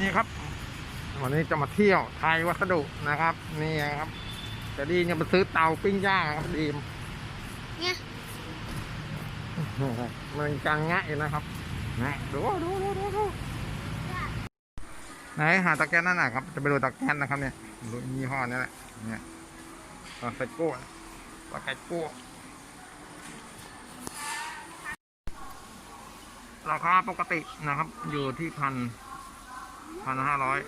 นี่ครับ วันนี้จะมาเที่ยวไทยวัสดุนะครับ นี่ครับจะดีเนี่ยมาซื้อเตาปิ้งย่างครับดีมเนี่ยมันการแงะอยู่นะครับนะดูดูดูดูดูไหนหาตะแกรงนั่นน่ะครับ จะไปดูตะแกรงนะครับเนี่ยดูยี่ห้อนี้แหละเนี่ยตะไคโก้ตะไคโก้ราคาปกตินะครับ อยู่ที่พัน พันห้าร้อย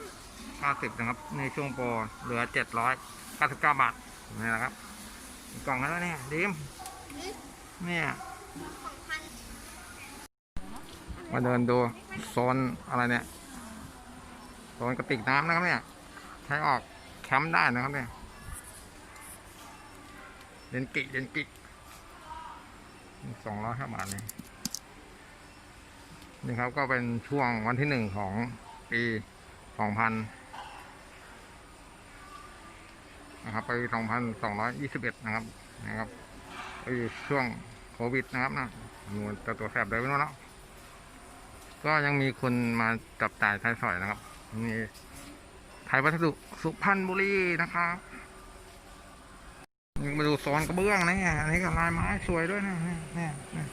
เก้าสิบนะครับ ในช่วงโปรเหลือเจ็ดร้อยเก้าสิบเก้าบาทนี่นะครับกล่องแล้วเนี่ยดิมเนี่ยมาเดินดูโซนอะไรเนี่ยโซนกระติกน้ำนะครับเนี่ยใช้ออกแคมป์ได้นะครับเนี่ยเดนกิเดนกิสองร้อยห้าบาทเนี่ยนี่ครับก็เป็นช่วงวันที่หนึ่งของ ปีสองพันนะครับไปสองพันสองร้อยยี่สิบเอ็ดนะครับนะครับไปช่วงโควิดนะครับนะนูนตัวตัวแสบเลยไม่รู้เนาะก็ยังมีคนมาจับจ่ายใช้สอยนะครับมีไทยวัสดุสุพรรณบุรีนะครับนี่มาดูโซนกระเบื้องนะเนี่ยอันนี้ก็ลายไม้สวยด้วยนะเนี่ยเนี่ยเนี่ย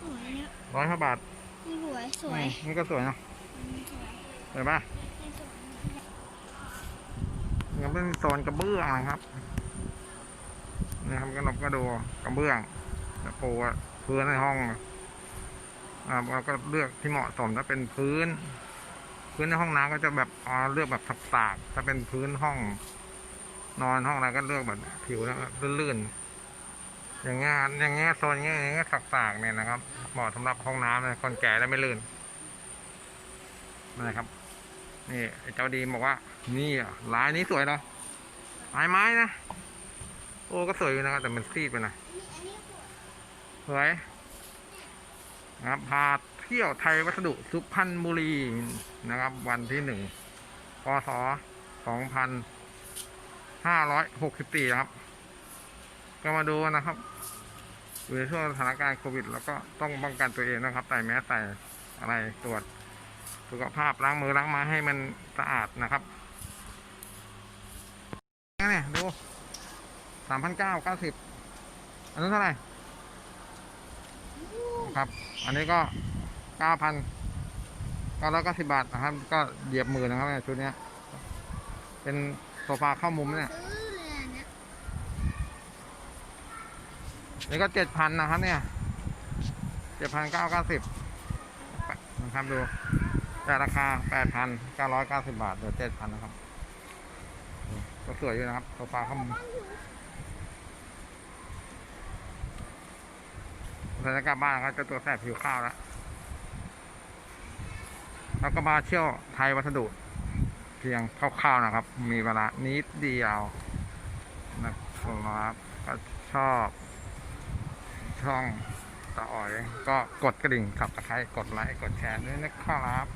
สวยเนี่ยร้อยห้าบาท นี่สวยสวยอืมนี่ก็สวยเนาะสวยเห็นปะนี่สวยยังเป็นโซนกระเบื้องนะครับนี่ครับก็นบก็ดูกระเบื้องแล้วปูอะพื้นในห้องอ่าเราก็เลือกที่เหมาะสมถ้าเป็นพื้น พื้นในห้องน้ำก็จะแบบอ๋อเลือกแบบสากๆถ้าเป็นพื้นห้อง นอนห้องอะไรก็เลือกแบบผิวนะลื่นๆ อย่างเงี้ยอย่างเงี้ยโซนเงี้ยอย่างเงี้ยสากๆเนี่ยนะครับเหมาะสำหรับห้องน้ำเลยคนแก่ได้วไม่ลื่นนะครับ นี่ไอ้เจ้าดีบอกว่า นี่อะลายนี้สวยเนาะลายไม้นะโอ้ก็สวยอยู่นะครับแต่มันซีดไปน่อยนี่อันนี้สวยสวยนะครับพาเที่ยวไทยวัสดุสุพรรณบุรีนะครับ วันที่หนึ่งพศสองพันห้าร้อยหกสิบสี่ครับ ก็มาดูนะครับอยู่ในช่วงสถานการณ์โควิด แล้วก็ต้องป้องกันตัวเองนะครับใส่แมสใส่อะไรตรวจสุขภาพล้างมือล้างม้ให้มันสะอาดนะครับนี่ดูสามพันเก้าเก้าสิบอันนั้เท่าไหร่ครับ อันนี้ก็เก้าพันเก้าร้อยเก้าสิบบาทนะครับ ก็เหยียบมือนะครับชุดนี้เป็นโซฟาเข้ามุมเนี่ย ซื้อเลยอันเนี่ย นี่ก็เจ็ดพันนะครับเนี่ยเจ็ดพันเก้าเก้าสิบนะครับดูแต่ราคาแปดพันเก้าร้อยเก้าสิบบาทเหลือเจ็ดพันนะครับก็สวยอยู่นะครับโซฟาข้ามุมสถานการณ์บ้านเขาจะตัวแสบผิวข้าวแล้วแล้วก็มาเที่ยวไทยวัสดุเพียงคร่าวๆนะครับ มีเวลานิดเดียวนะครับก็ชอบ ช่องตาอ๋อย ก็กดกระดิ่งขับตะไคร้กดไลค์กดแชร์ด้วยนะครับ